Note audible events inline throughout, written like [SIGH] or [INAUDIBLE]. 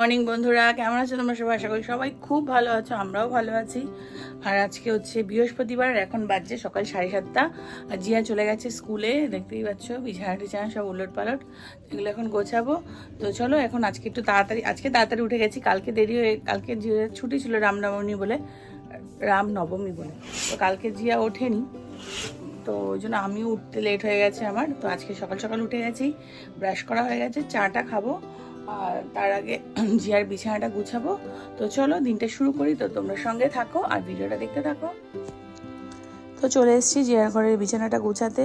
Morning বন্ধুরা। কেমন আছো তোমরা? সবাই আশা করি সবাই খুব ভালো আছো, আমরাও ভালো আছি। আর আজকে হচ্ছে বৃহস্পতিবার এখন বাজছে সকাল সাড়ে সাতটা। আর জিয়া চলে গেছে স্কুলে, দেখতেই পাচ্ছ, বিছানা টিছানা সব উলট পালট এগুলো এখন গোছাবো। তো চলো, এখন আজকে একটু তাড়াতাড়ি, আজকে তাড়াতাড়ি উঠে গেছি। কালকে দেরি হয়ে, কালকে ছুটি ছিল রামনবমী বলে রামনবমী বলে। তো কালকে জিয়া ওঠেনি, তো ওই জন্য আমিও উঠতে লেট হয়ে গেছে আমার। তো আজকে সকাল সকাল উঠে গেছি ব্রাশ করা হয়ে গেছে, চাটা খাব, আর তার আগে [CLEARS THROAT] জিয়ার বিছানাটা গুছাবো। তো চলো, দিনটা শুরু করি। তো তোমরা সঙ্গে থাকো আর ভিডিওটা দেখতে থাকো। তো চলে এসেছি জিয়ার ঘরের বিছানাটা গুছাতে।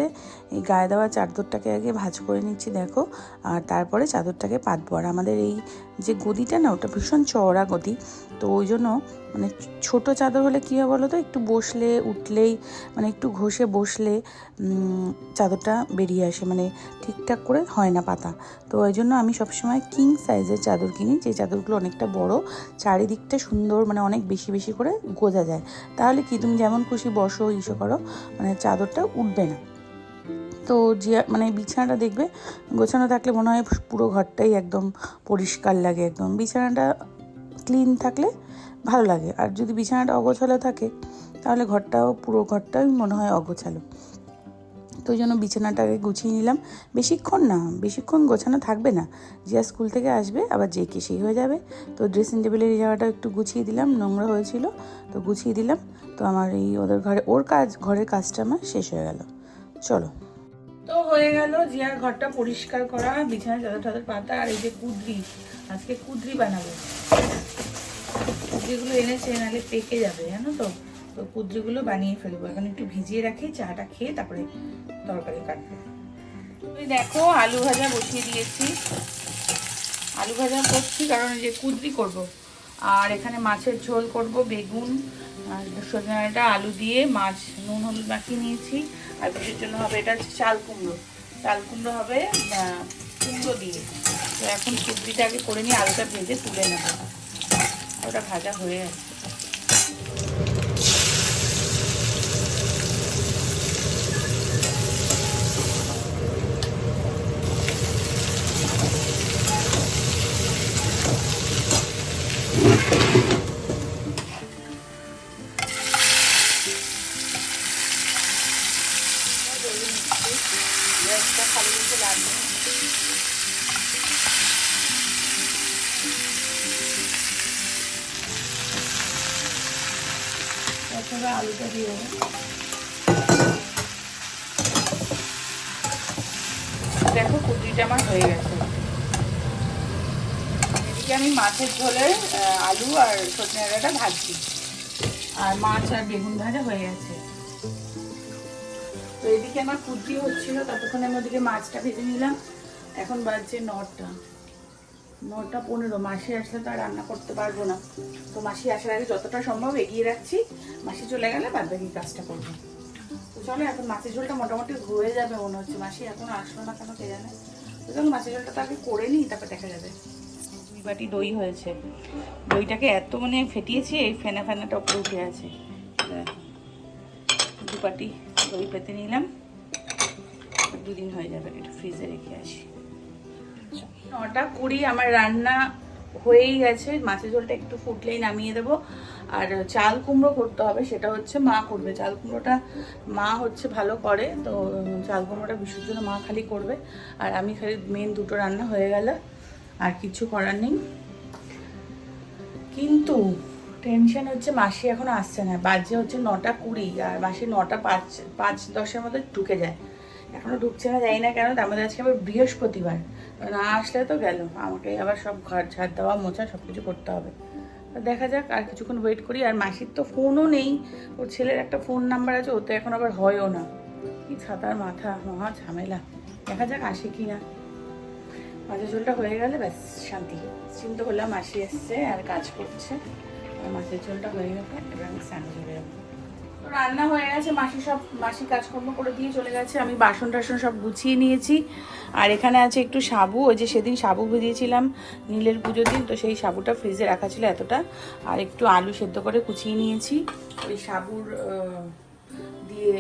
এই গায়ে দেওয়া চাদরটাকে আগে ভাঁজ করে নিচ্ছি, দেখো। আর তারপরে চাদরটাকে পাতবো। আর আমাদের এই যে গদিটা না, ওটা ভীষণ চওড়া গদি। তো ওই জন্য মানে ছোট চাদর হলে কী হয় বলো তো একটু বসলে, উঠলেই মানে একটু ঘষে বসলে চাদরটা বেরিয়ে আসে মানে ঠিকঠাক করে হয় না পাতা। তো ওই জন্য আমি সবসময় কিং সাইজের চাদর কিনি, যে চাদরগুলো অনেকটা বড়, চারিদিকটা সুন্দর মানে অনেক বেশি বেশি করে গোজা যায়। তাহলে কি তুমি যেমন খুশি বসো, ইসো করো মানে চাদরটা উঠবে না। তো যে মানে বিছানাটা দেখবে, গোছানো থাকলে মনে হয় পুরো ঘরটাই একদম পরিষ্কার লাগে, একদম। বিছানাটা ক্লিন থাকলে ভালো লাগে। আর যদি বিছানাটা অগোছালো থাকে, তাহলে ঘরটাও, পুরো ঘরটাই মনে হয় অগোছালো। তো ওই জন্য বিছানাটাকে গুছিয়ে নিলাম। বেশিক্ষণ না, বেশিক্ষণ গোছানো থাকবে না। জিয়া স্কুল থেকে আসবে, আবার যে কে সেই হয়ে যাবে। তো ড্রেসিং টেবিলের এই জায়গাটা একটু গুছিয়ে দিলাম, নোংরা হয়েছিল। তো গুছিয়ে দিলাম। তো আমার এই ওদের ঘরে, ওর কাজ, ঘরের কাজটা আমার শেষ হয়ে গেল। চলো। তো হয়ে গেল, জিয়ার ঘরটা পরিষ্কার করা বিছানা চাদর টাদর পাতা, আর এই যে কুদরি, আজকে কুদরি বানাবো। কুদরিগুলো এনেছে, নাহলে পেকে যাবে, জানো তো? তো কুদরিগুলো বানিয়ে ফেলব। এখন একটু ভিজিয়ে রাখি, চাটা খেয়ে তারপরে তরকারি কাটবো। তুমি দেখো, আলু ভাজা বসিয়ে দিয়েছি। আলু ভাজা করছি কারণ যে কুদরি করব। আর এখানে মাছের ঝোল করব, বেগুন সজনাটা আলু দিয়ে, মাছ, নুন, হলুদ মাখিয়ে নিয়েছি। আর বিশের জন্য হবে এটা চাল কুমড়ো। চাল কুমড়ো হবে কুমড়ো দিয়ে। তো এখন কুদরিটা আগে করে নিয়ে আলুটা ভেজে তুলে নেব। ওটা ভাজা হয়ে আছে তারপরে আলুটা দিয়ে দেবো। দেখো কুটিটা আমার হয়ে গেছে। এদিকে আমি মাছের ঝোলে আলু আর সজনে ডাঁটা ভাজছি। আর মাছ আর বেগুন ভাজা হয়ে গেছে। তো এদিকে আমার কুর্তি হচ্ছিল, ততক্ষণে আমি ওদিকে মাছটা ভেজে নিলাম। এখন বাজছে নটা। নটা পনেরো, মাসি আসলে তো আর রান্না করতে পারব না। তো মাসি আসার আগে যতটা সম্ভব এগিয়ে রাখছি। মাসি চলে গেলে বাদ বাকি কাজটা করব। তো চলো, এখন মাছের ঝোলটা মোটামুটি হয়ে যাবে মনে হচ্ছে। মাসি এখন আসলো না কেন কে জানে? তো চলো মাছের ঝোলটা তো আগে করে নিই, তারপর দেখা যাবে। দুই বাটি দই হয়েছে। দইটাকে এত মানে ফেটিয়েছি, এই ফেনা ফেনাটা উপরে উঠে আছে। দু বাটি দই পেতে নিলাম। দুদিন হয়ে যাবে, একটু ফ্রিজে রেখে আসি। নটা কুড়ি আমার রান্না হয়েই গেছে। মাছের ঝোলটা একটু ফুটলেই নামিয়ে দেবো। আর চাল কুমড়ো করতে হবে, সেটা হচ্ছে মা করবে। চাল কুমড়োটা মা হচ্ছে ভালো করে, তো চাল কুমড়োটা বিশুর জন্য মা খালি করবে। আর আমি খালি মেন দুটো রান্না হয়ে গেলে, আর কিছু করার নেই। কিন্তু টেনশন হচ্ছে মাসি এখন আসছে না। বাজে হচ্ছে নটা কুড়ি, আর মাসি নটা পাঁচ পাঁচ দশের মধ্যে ঢুকে যায়। এখনও ঢুকছে না যাই না কেন মধ্যে আজকে আবার বৃহস্পতিবার। না আসলে তো গেল, আমাকে আবার সব ঘর ঝাড় দেওয়া, মোছা সব কিছু করতে হবে। দেখা যাক, আর কিছুক্ষণ ওয়েট করি, আর মাসির তো ফোনও নেই। ওর ছেলের একটা ফোন নাম্বার আছে ওতে এখন আবার হয়ও না। কি ছাতার মাথা, মহা ঝামেলা। দেখা যাক আসে কি না। মাছের ঝোলটা হয়ে গেলে ব্যাস, শান্তি। চিন্তা করলাম মাসি এসছে আর কাজ করছে। আর মাছের ঝোলটা হয়ে গেলে এবার আমি স্নান করে যাব রান্না হয়ে গেছে, মাসি সব, মাসি কাজকর্ম করে দিয়ে চলে গেছে, আমি বাসন টাসন সব গুছিয়ে নিয়েছি। আর এখানে আছে একটু সাবু, ওই যে সেদিন সাবু ভিজিয়েছিলাম নীলের পুজোর দিন, তো সেই সাবুটা ফ্রিজে রাখা ছিল এতটা। আর একটু আলু সেদ্ধ করে কুচিয়ে নিয়েছি। ওই সাবুর দিয়ে,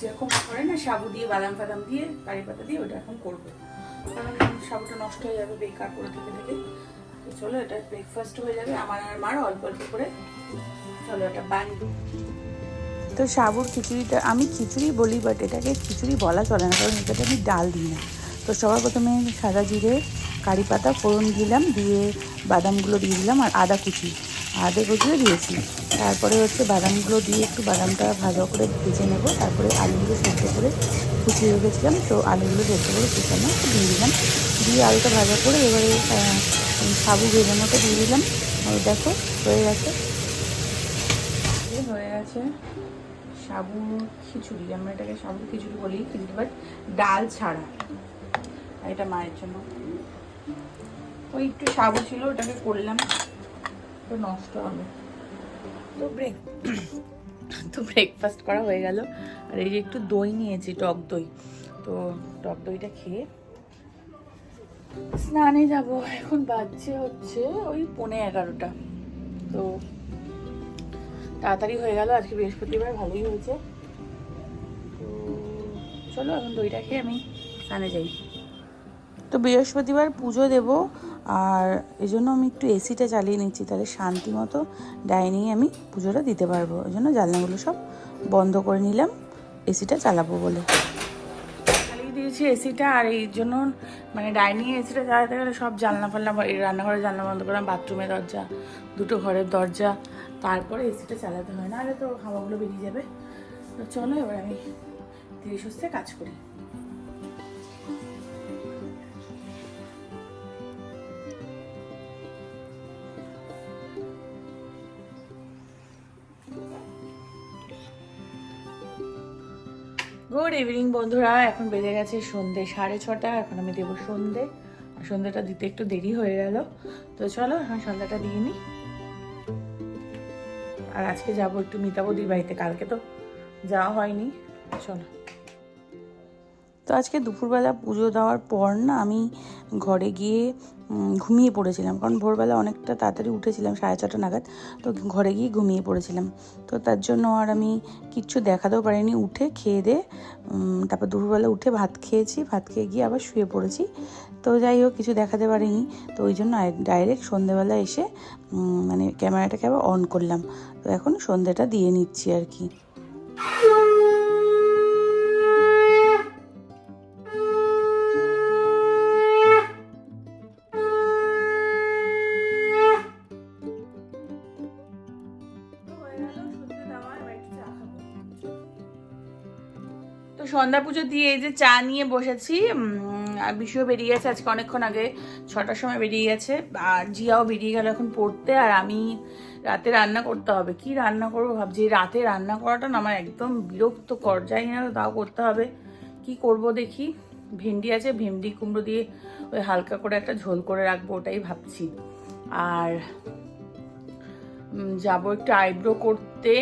যেরকম করে না, সাবু দিয়ে, বাদাম ফাদাম দিয়ে, কারি পাতা দিয়ে, ওটা এখন করব। কারণ সাবুটা নষ্ট হয়ে যাবে, বেকার করে থেকে থেকে। তো চলো, এটা ব্রেকফাস্ট হয়ে যাবে। আমার আর মার অল্প অল্প করে। চলো, এটা বানবো তো সাবুর খিচুড়িটা, আমি খিচুড়ি বলি বাট এটাকে খিচুড়ি বলা চলে না, কারণ এটাতে আমি ডাল দিই না। তো সবার প্রথমে সাদা জিরে, কারি পাতা, ফোড়ন দিলাম, দিয়ে বাদামগুলো দিয়ে দিলাম, আর আদা কুচি, আদা কুচিও দিয়েছি। তারপরে হচ্ছে বাদামগুলো দিয়ে একটু বাদামটা ভালো করে ভেজে নেব, তারপরে আলুগুলো সেদ্ধ করে কুচিয়ে রেখেছিলাম, তো আলুগুলো সেদ্ধ করে কুচানো দিয়ে দিলাম। দিয়ে আলুটা ভাজা করে এবারে সাবু ভেজানোটা দিয়ে দিলাম। আর দেখো, হয়ে গেছে। হয়ে গেছে। সাবু খিচুড়ি, আমরা এটাকে সাবু খিচুড়ি বলি, কিন্তু বাট ডাল ছাড়া। এটা মায়ের জন্য। ওই একটু সাবু ছিল, ওটাকে করলাম। তো নষ্ট হবে। তো ব্রেক [COUGHS] তো ব্রেকফাস্ট করা হয়ে গেল। আর এই যে একটু দই নিয়েছি, টক দই। তো টক দইটা খেয়ে স্নানে যাব। এখন বাজছে হচ্ছে ওই পৌনে এগারোটা। তো তাড়াতাড়ি হয়ে গেল, আজকে বৃহস্পতিবার, ভালোই হয়েছে। তো চলো, এখন দইটা খেয়ে আমি স্নানে যাই। তো বৃহস্পতিবার পুজো দেব, আর এই জন্য আমি একটু এসিটা চালিয়ে নিচ্ছি, তাহলে শান্তি মতো ডাইনিংয়ে আমি পুজোটা দিতে পারব। ওই জন্য জানলাগুলো সব বন্ধ করে নিলাম, এসিটা চালাবো বলে। চালিয়ে দিয়েছি এসিটা, আর এই জন্য মানে ডাইনিংয়ে এসিটা চালাতে গেলে সব জানলা ফালনা এই রান্নাঘরের জানলা বন্ধ করলাম বাথরুমের দরজা, দুটো ঘরের দরজা তারপরে এসিটা চালাতে হয় না তো হাওয়াগুলো বেরিয়ে যাবে। তো চলো এবার আমি ধীরে সুস্থে কাজ করি। গুড ইভিনিং বন্ধুরা, এখন বেজে গেছে সন্ধে সাড়ে ছটা, এখন আমি দেবো সন্ধে। সন্ধ্যাটা দিতে একটু দেরি হয়ে গেল। তো চলো এখন সন্ধ্যাটা দিয়ে নিই। আর আজকে যাব একটু মিতাবদির বাড়িতে। কালকে তো যাওয়া হয়নি। চলো। তো আজকে দুপুরবেলা পুজো দেওয়ার পর না আমি ঘরে গিয়ে ঘুমিয়ে পড়েছিলাম। কারণ ভোরবেলা অনেকটা তাড়াতাড়ি উঠেছিলাম, সাড়ে ছটা নাগাদ। তো ঘরে গিয়ে ঘুমিয়ে পড়েছিলাম। তো তার জন্য আর আমি কিচ্ছু দেখাতেও পারিনি। উঠে খেয়ে দিয়ে তারপর দুপুরবেলা উঠে ভাত খেয়েছি। ভাত খেয়ে গিয়ে আবার শুয়ে পড়েছি। তো যাই হোক, কিছু দেখাতে পারিনি। তো ওই জন্য ডাইরেক্ট সন্ধেবেলা এসে মানে ক্যামেরাটাকে আবার অন করলাম। তো এখন সন্ধেটা দিয়ে নিচ্ছি আর কি। সন্ধ্যা পুজো দিয়ে এই যে চা নিয়ে বসেছি আর বিশুও বেরিয়ে গেছে, আজকে অনেকক্ষণ আগে ছটার সময় বেরিয়ে গেছে, আর জিয়াও বেরিয়ে গেল এখন পড়তে, আর আমি রাতে রান্না করতে হবে। কি রান্না করব ভাবছি? রাতে রান্না করাটা না আমার একদম বিরক্ত কর জানি না তাও করতে হবে। কি করব দেখি? ভেন্ডি আছে, ভেন্ডি কুমড়ো দিয়ে ওই হালকা করে একটা ঝোল করে রাখব, ওটাই ভাবছি। আর যাব একটু আইব্রো করতে।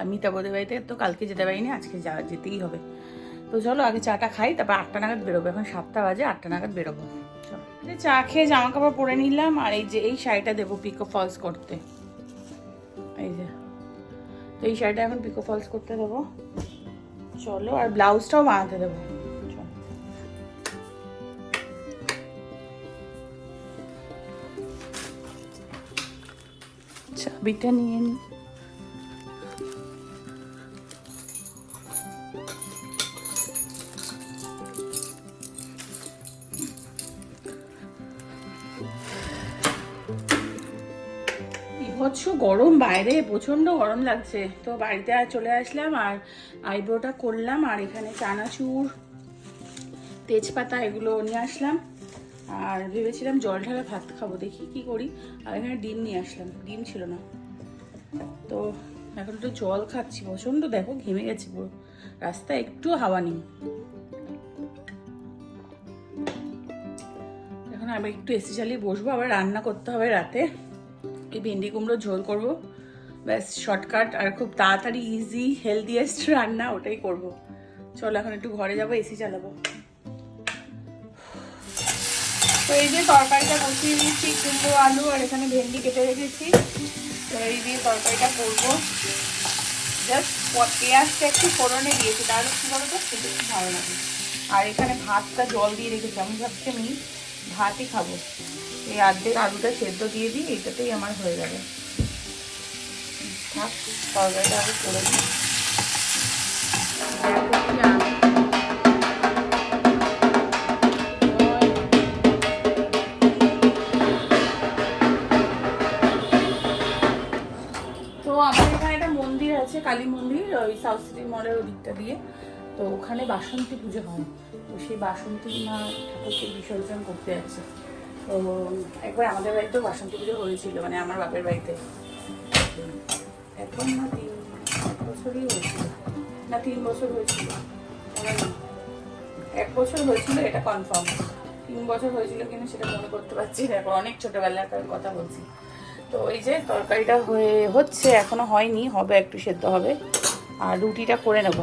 আমি তাবদের বাড়িতে তো কালকে যেতে পারিনি, আজকে যা, যেতেই হবে। তো চলো আগে চাটা খাই, তারপর আটটা নাগাদ বেরোবো। এখন সাতটা বাজে, আটটা নাগাদ বেরোবো। চা খেয়ে জামা কাপড় পরে নিলাম, আর এই যে এই শাড়িটা দেবো পিকো ফলস করতে। এই যে। তো এই শাড়িটা এখন পিকো ফলস করতে দেবো। চলো, আর ব্লাউজটাও বানাতে দেবো। চাবিটা নিয়ে নিই বিভৎস গরম বাইরে প্রচণ্ড গরম লাগছে। তো বাড়িতে আর চলে আসলাম আর আইব্রোটা করলাম আর এখানে চানাচুর, তেজপাতা এগুলো নিয়ে আসলাম। আর ভেবেছিলাম জল ঢালা ভাত খাব, দেখি কি করি। আর এখানে ডিম নিয়ে আসলাম, ডিম ছিল না। তো এখন একটু জল খাচ্ছি প্রচণ্ড দেখো ঘেমে গেছে পুরো। রাস্তা একটু হাওয়া নেই। এখন আমি একটু এসি চালিয়ে বসবো, আবার রান্না করতে হবে রাতে। এই ভেন্ডি কুমড়ো ঝোল করব। ব্যাস শর্টকাট আর খুব তাড়াতাড়ি ইজি হেলদিয়েস্ট রান্না, ওটাই করব। চলো, এখন একটু ঘরে যাব এসি চালাবো। তো এই যে তরকারিটা বসিয়ে দিয়েছি, কুমড়ো, আলু আর এখানে ভেন্ডি কেটে রেখেছি। তো এই দিয়ে তরকারিটা করব। জাস্ট পেঁয়াজটা একটু ফোড়নে দিয়েছি, তাহলে কী বলতো, খেতে খুব ভালো লাগে। আর এখানে ভাতটা জল দিয়ে রেখেছি, আমি ভাবছি আমি ভাতই খাব। এই অর্ধেক আলুটা সেদ্ধ দিয়ে দিই, এটাতেই আমার হয়ে যাবে। থাক, তরকারিটা করে দিই তো আমার এখানে একটা মন্দির আছে, কালী মন্দির, ওই সাউথ সিটি মলের ওদিকটা দিয়ে। তো ওখানে বাসন্তী পুজো হয়। তো সেই বাসন্তী মা ঠাকুরকে বিসর্জন করতে যাচ্ছে। তো একবার আমাদের বাড়িতেও বাসন্তী পুজো হয়েছিল মানে আমার বাপের বাড়িতে। এখন না তিন বছরই হয়েছিল। না, তিন বছর হয়েছিল। এক বছর হয়েছিল, এটা কনফার্ম তিন বছর হয়েছিল কিনা সেটা মনে করতে পারছি না এখন অনেক ছোটবেলাকার কথা বলছি। তো এই যে তরকারিটা হয়ে হচ্ছে, এখনও হয়নি, হবে একটু সেদ্ধ হবে। আর রুটিটা করে নেব।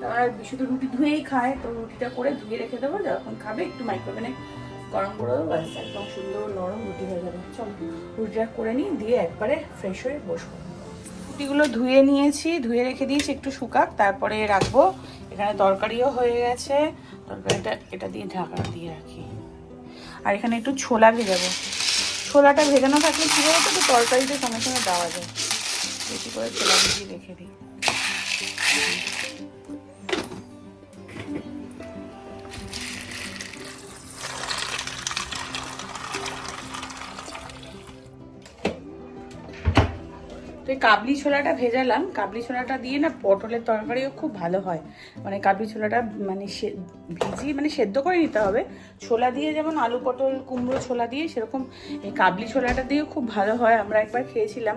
তারা শুধু রুটি ধুয়েই খায়, তো রুটিটা করে ধুয়ে রেখে দেবো, যখন খাবে একটু মাইক্রোওভেনে গরম করে ব্যাস একদম সুন্দর নরম রুটি হয়ে যাবে, চল রুটিটা করে নিই দিয়ে একবারে ফ্রেশ হয়ে বসবো। রুটিগুলো ধুয়ে নিয়েছি, ধুয়ে রেখে দিয়েছি, একটু শুকাক, তারপরে রাখব। এখানে তরকারিও হয়ে গেছে, তরকারিটা এটা দিয়ে ঢাকা দিয়ে রাখি। আর এখানে একটু ছোলা ভেজাবো। ছোলাটা ভেজানো থাকলে কী বলতো তরকারিতে সঙ্গে সঙ্গে দেওয়া যায়। বেশি করে ছোলা ভিজিয়ে রেখে দিই। কাবলি ছোলাটা ভেজালাম। কাবলি ছোলাটা দিয়ে না পটলের তরকারিও খুব ভালো হয়। মানে কাবলি ছোলাটা মানে ভিজিয়ে মানে সেদ্ধ করে নিতে হবে। ছোলা দিয়ে যেমন আলু পটল কুমড়ো ছোলা দিয়ে সেরকম এই কাবলি ছোলাটা দিয়েও খুব ভালো হয়। আমরা একবার খেয়েছিলাম।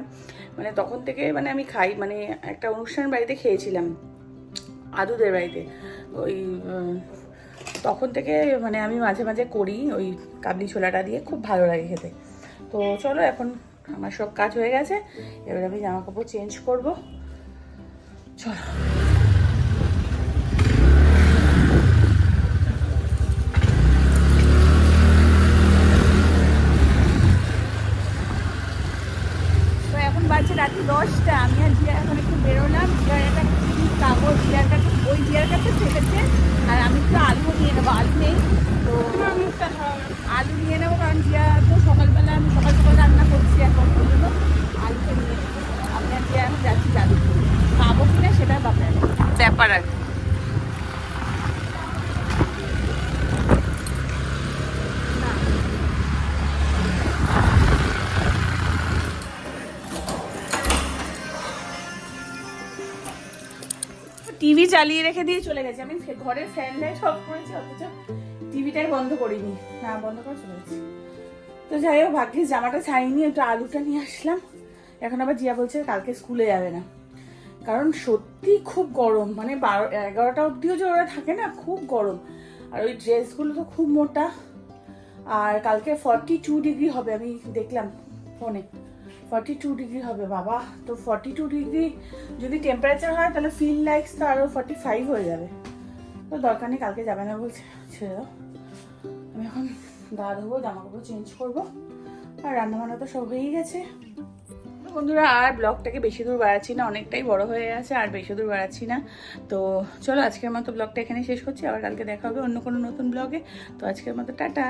মানে তখন থেকে মানে আমি খাই মানে একটা অনুষ্ঠান বাড়িতে খেয়েছিলাম। আদুদের বাড়িতে। ওই তখন থেকে মানে আমি মাঝে মাঝে করি ওই কাবলি ছোলাটা দিয়ে। খুব ভালো লাগে খেতে। তো চলো এখন আমার সব কাজ হয়ে গেছে। এবার আমি জামা কাপড় চেঞ্জ করব। চলো। আমি আর এখন একটু বেরোলাম। জিয়ার একটা ওই জিয়ার আর আমি একটু আলু নিয়ে নেব। আলু নেই। চালিয়ে রেখে দিয়ে চলে গেছে। আমি ঘরের ফ্যান লাইট অফ করেছি, অথচ টিভিটাই বন্ধ করিনি। না, বন্ধ করে চলে গেছি। তো যাই হোক ভাগ্যিস জামাটা ছাইনি একটু আলুটা নিয়ে আসলাম। এখন আবার জিয়া বলছে কালকে স্কুলে যাবে না। কারণ সত্যি খুব গরম মানে বারো, এগারোটা অবধিও যে ওরা থাকে না, খুব গরম। আর ওই ড্রেসগুলো তো খুব মোটা। আর কালকে ফর্টি টু ডিগ্রি হবে, আমি দেখলাম ফোনে ফর্টি টু ডিগ্রি হবে, বাবা। তো ফর্টি টু ডিগ্রি যদি টেম্পারেচার হয়, তাহলে ফিল লাইক্স তো আরও ফর্টি ফাইভ হয়ে যাবে। তো দরকার নেই, কালকে যাবে না বলছে, ছেড়ে দাও। আমি এখন গা ধোবো জামা কাপড় চেঞ্জ করব। আর রান্না বান্না তো সব হয়েই গেছে। বন্ধুরা, আর ব্লগটাকে বেশি দূর বাড়াচ্ছি না, অনেকটাই বড় হয়ে গেছে আর বেশি দূর বাড়াচ্ছি না। তো চলো, আজকের মতো ব্লগটা এখানে শেষ করছি, আবার কালকে দেখা হবে অন্য কোনো নতুন ব্লগে। তো আজকের মতো, টাটা।